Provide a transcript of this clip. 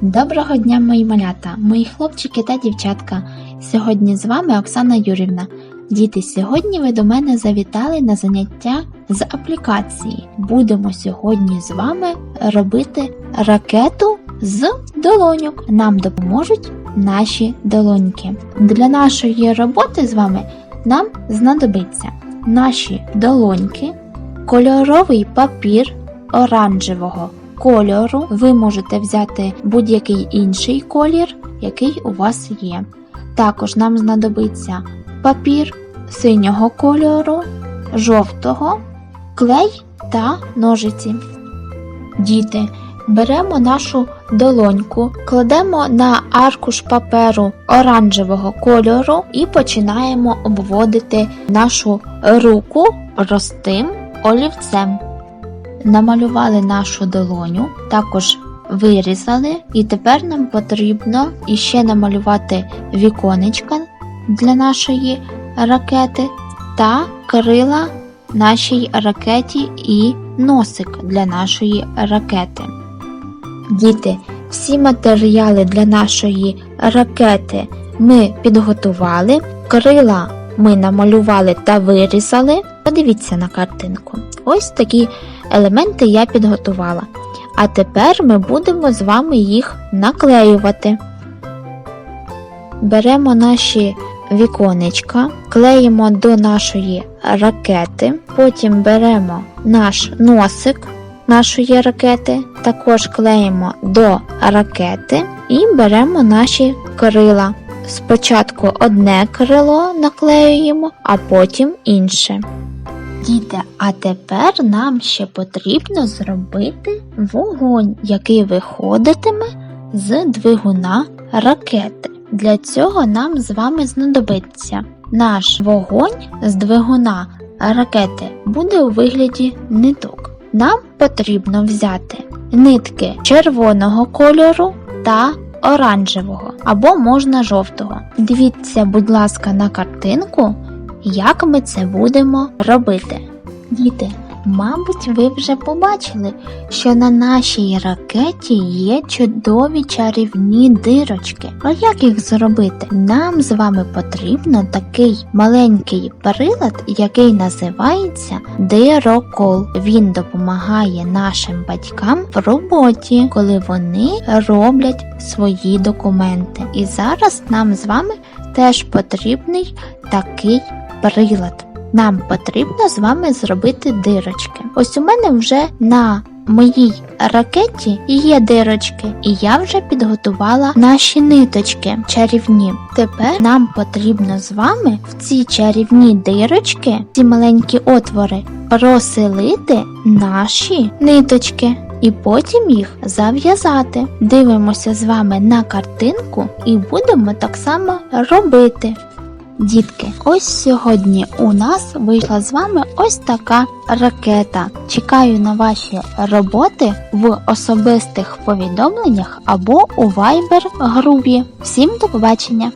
Доброго дня, мої малята, мої хлопчики та дівчатка. Сьогодні з вами Оксана Юрівна. Діти, сьогодні ви до мене завітали на заняття з аплікації. Будемо сьогодні з вами робити ракету з долоньок. Нам допоможуть наші долоньки. Для нашої роботи з вами нам знадобиться наші долоньки, кольоровий папір оранжевого кольору. Ви можете взяти будь-який інший колір, який у вас є. Також нам знадобиться папір синього кольору, жовтого, клей та ножиці. Діти, беремо нашу долоньку, кладемо на аркуш паперу оранжевого кольору і починаємо обводити нашу руку простим олівцем. Намалювали нашу долоню, також вирізали, і тепер нам потрібно іще намалювати віконечка для нашої ракети та крила нашій ракеті і носик для нашої ракети. Діти, всі матеріали для нашої ракети ми підготували, крила ми намалювали та вирізали. Подивіться на картинку. Ось такі елементи я підготувала. А тепер ми будемо з вами їх наклеювати. Беремо наші віконечка, клеїмо до нашої ракети, потім беремо наш носик нашої ракети, також клеїмо до ракети і беремо наші крила. Спочатку одне крило наклеюємо, а потім інше. Діти, а тепер нам ще потрібно зробити вогонь, який виходитиме з двигуна ракети. Для цього нам з вами знадобиться наш вогонь з двигуна ракети буде у вигляді ниток. Нам потрібно взяти нитки червоного кольору та оранжевого або можна жовтого. Дивіться, будь ласка, на картинку, як ми це будемо робити. Діти, мабуть, ви вже побачили, що на нашій ракеті є чудові чарівні дирочки. А як їх зробити? Нам з вами потрібно такий маленький прилад, який називається дирокол. Він допомагає нашим батькам в роботі, коли вони роблять свої документи. І зараз нам з вами теж потрібний такий прилад. Нам потрібно з вами зробити дирочки. Ось у мене вже на моїй ракеті є дирочки, і я вже підготувала наші ниточки чарівні. Тепер нам потрібно з вами в ці чарівні дирочки, ці маленькі отвори, проселити наші ниточки. І потім їх зав'язати. Дивимося з вами на картинку і будемо так само робити. Дітки, ось сьогодні у нас вийшла з вами ось така ракета. Чекаю на ваші роботи в особистих повідомленнях або у Viber групі. Всім до побачення!